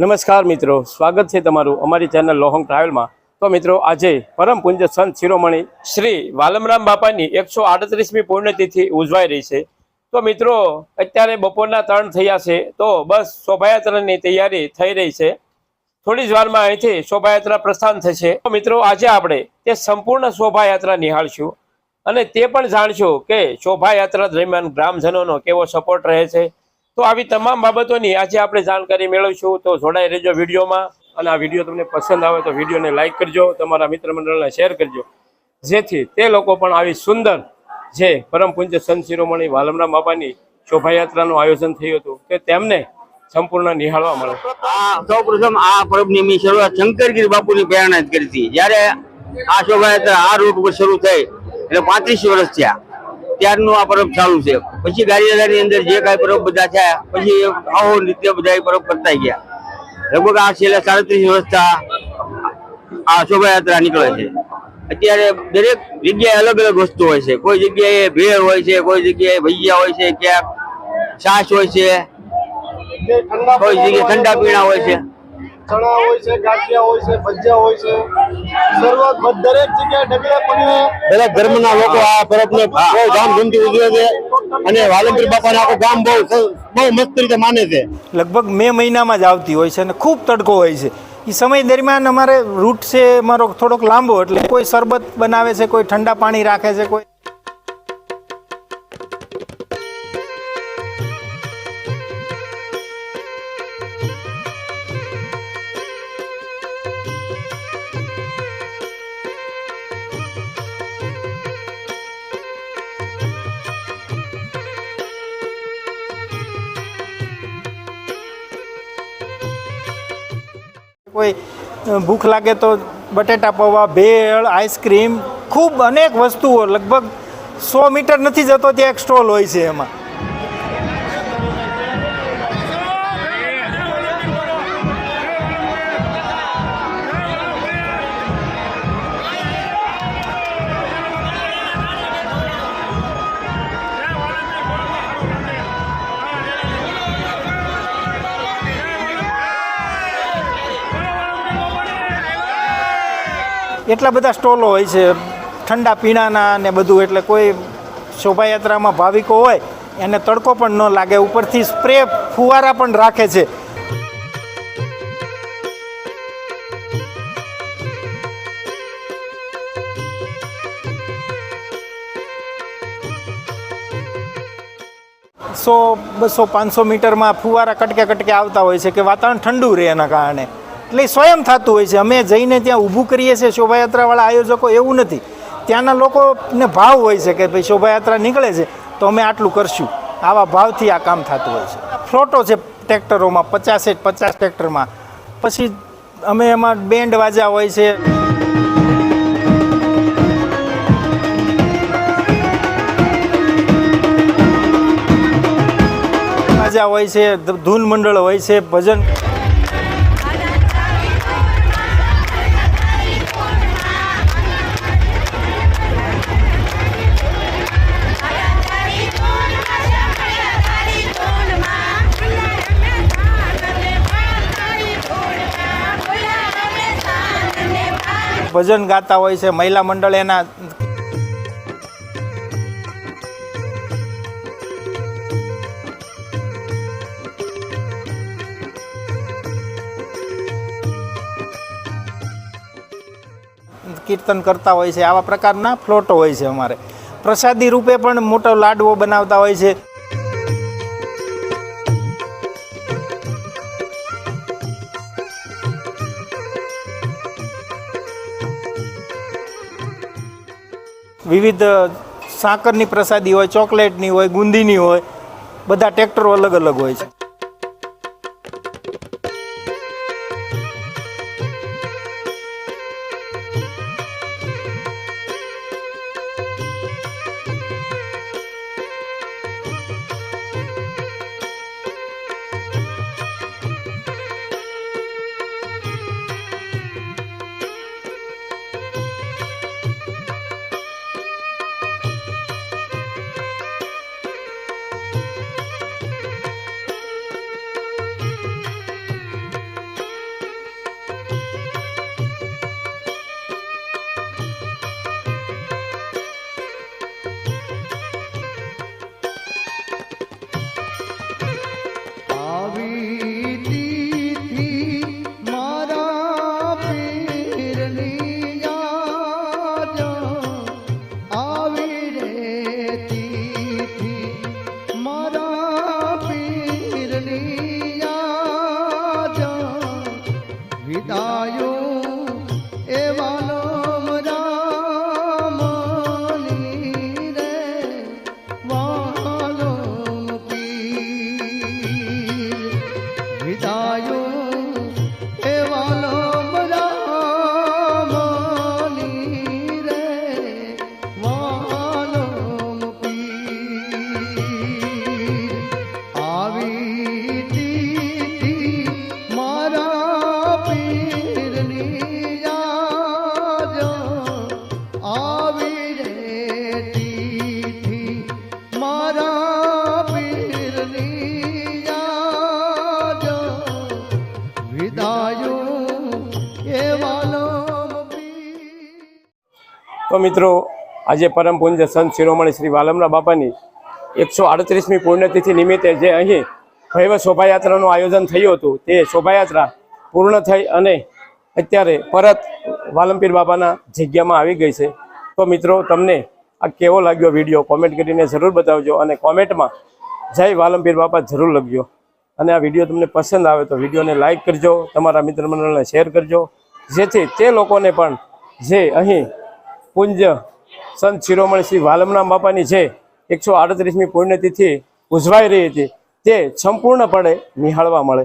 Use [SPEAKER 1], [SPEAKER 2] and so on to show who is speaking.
[SPEAKER 1] નમસ્કાર મિત્રો, સ્વાગત છે તમારું અમારી ચેનલ લોહંગ ટ્રાવેલમાં તો મિત્રો, આજે પરમ પૂજ્ય સંત શિરોમણી શ્રી વાલમરામ બાપાની એકસો આડત્રીસમી પુણ્યતિથિ ઉજવાઈ રહી છે. તો મિત્રો, અત્યારે બપોરના ત્રણ થયા છે, તો બસ શોભાયાત્રાની તૈયારી થઈ રહી છે. થોડી જ વારમાં અહીંથી શોભાયાત્રા પ્રસ્થાન થશે. તો મિત્રો, આજે આપણે તે સંપૂર્ણ શોભાયાત્રા નિહાળશું. અને તે પણ જાણશું કે શોભાયાત્રા દરમિયાન ગ્રામજનોનો કેવો સપોર્ટ રહે છે તો આવી તમામ બાબતોની આજે આપણે જાણકારી મેળવીશું. તો જોડાઈ રહેજો વિડીયોમાં. અને આ વીડિયો તમને પસંદ આવે તો વિડીયોને લાઇક કરજો, તમારા મિત્ર શેર કરજો. જેથી તે લોકો પણ આવી સુંદર જે પરમ પૂજ્ય સંત શિરોમણી વાલમરામ બાપાની શોભાયાત્રાનું આયોજન થયું હતું, તે તેમને સંપૂર્ણ નિહાળવા મળે.
[SPEAKER 2] સૌ પ્રથમ આ પરબની શરૂઆત શંકરગીરી બાપુની પ્રેરણા કરી હતી. જ્યારે આ શોભાયાત્રા આ રૂટ ઉપર શરૂ થઈ, એટલે પાંત્રીસ વર્ષ થયા. ત્યારનું આ પરબ ચાલુ છે. પછી ગારિયાદારની અંદર જે કાંઈ પરબ બધા થયા, પછી આવો નિત્ય બધા એ પર્વ કરતા ગયા. લગભગ આ છેલ્લા સાડત્રીસ વર્ષથી આ શોભાયાત્રા નીકળે છે. અત્યારે દરેક જગ્યાએ અલગ અલગ વસ્તુ હોય છે. કોઈ જગ્યાએ ભેળ હોય છે, કોઈ જગ્યાએ ભજીયા હોય છે, ક્યાંક છાશ હોય છે, કોઈ જગ્યાએ ઠંડા પીણા હોય છે.
[SPEAKER 3] ચણા હોય છે ગાંઠિયા હોય છે ભજીયા હોય છે. શરૂઆત દરેક જગ્યાએ ડગલે પડીને
[SPEAKER 4] દરેક ધર્મના લોકો આ પર્વને બહુ ધામધૂમથી ઉજવે છે. અને વાલંબીર બાપાને આખું ગામ બહુ બહુ મસ્ત રીતે માને છે.
[SPEAKER 5] લગભગ મે મહિનામાં જ આવતી હોય છે અને ખૂબ તડકો હોય છે. એ સમય દરમિયાન અમારે રૂટ છે અમારો થોડોક લાંબો એટલે કોઈ શરબત બનાવે છે કોઈ ઠંડા પાણી રાખે છે કોઈ કોઈ ભૂખ લાગે તો બટેટા પૌવા, ભેળ, આઈસ્ક્રીમ, ખૂબ અનેક વસ્તુઓ, લગભગ સો મીટર નથી જતો ત્યાં એક સ્ટોલ હોય છે એમાં. એટલા બધા સ્ટોલો હોય છે, ઠંડા પીણાના ને બધું, એટલે કોઈ શોભાયાત્રામાં ભાવિકો હોય, એને તડકો પણ ન લાગે, ઉપરથી સ્પ્રે ફુવારા પણ રાખે છે. સો બસો પાંચસો મીટરમાં ફુવારા કટકે કટકે આવતા હોય છે, કે વાતાવરણ ઠંડુ રહે એના કારણે. એટલે સ્વયં થતું હોય છે. અમે જઈને ત્યાં ઊભું કરીએ છીએ. શોભાયાત્રાવાળા આયોજકો એવું નથી. ત્યાંના લોકોને ભાવ હોય છે કે ભાઈ શોભાયાત્રા નીકળે છે, તો અમે આટલું કરશું. આવા ભાવથી આ કામ થતું હોય છે. ફ્લોટો છે ટ્રેક્ટરોમાં પચાસે પચાસ ટ્રેક્ટરમાં. પછી અમે એમાં બેન્ડ વાજા હોય છે. વાજા હોય છે, ધૂન મંડળ હોય છે, ભજન ભજન ગાતા હોય છે, મહિલા મંડળ એના કીર્તન કરતા હોય છે, આવા પ્રકારના ફ્લોટો હોય છે અમારે. પ્રસાદી રૂપે પણ મોટો લાડવો બનાવતા હોય છે. વિવિધ સાકરની પ્રસાદી હોય ચોકલેટની હોય ગુંદીની હોય બધા ટ્રેક્ટરો અલગ અલગ હોય છે.
[SPEAKER 1] તો મિત્રો, આજે પરમ પૂજ્ય સંત શિરોમણી શ્રી વાલમરા બાપાની એકસો આડત્રીસમી પુણ્યતિથિ નિમિત્તે જે અહીં ભૈવ શોભાયાત્રાનું આયોજન થયું હતું, તે શોભાયાત્રા પૂર્ણ થઈ અને અત્યારે પરત વાલમપીર બાપાના જગ્યામાં આવી ગઈ છે. તો મિત્રો, તમને આ કેવો લાગ્યો વીડિયો? કોમેન્ટ કરીને જરૂર બતાવજો અને કોમેન્ટમાં જય વાલમપીર બાપા જરૂર લખજો. અને આ વીડિયો તમને પસંદ આવે તો વિડીયોને લાઇક કરજો, તમારા મિત્ર મંડળને શેર કરજો, જેથી તે લોકોને પણ જે અહીં પુંજ સંત શિરોમણી શ્રી વાલમના બાપાની જે એકસો આડત્રીસમી પુણ્યતિથિ ઉજવાઈ રહી હતી, તે સંપૂર્ણપણે નિહાળવા મળે.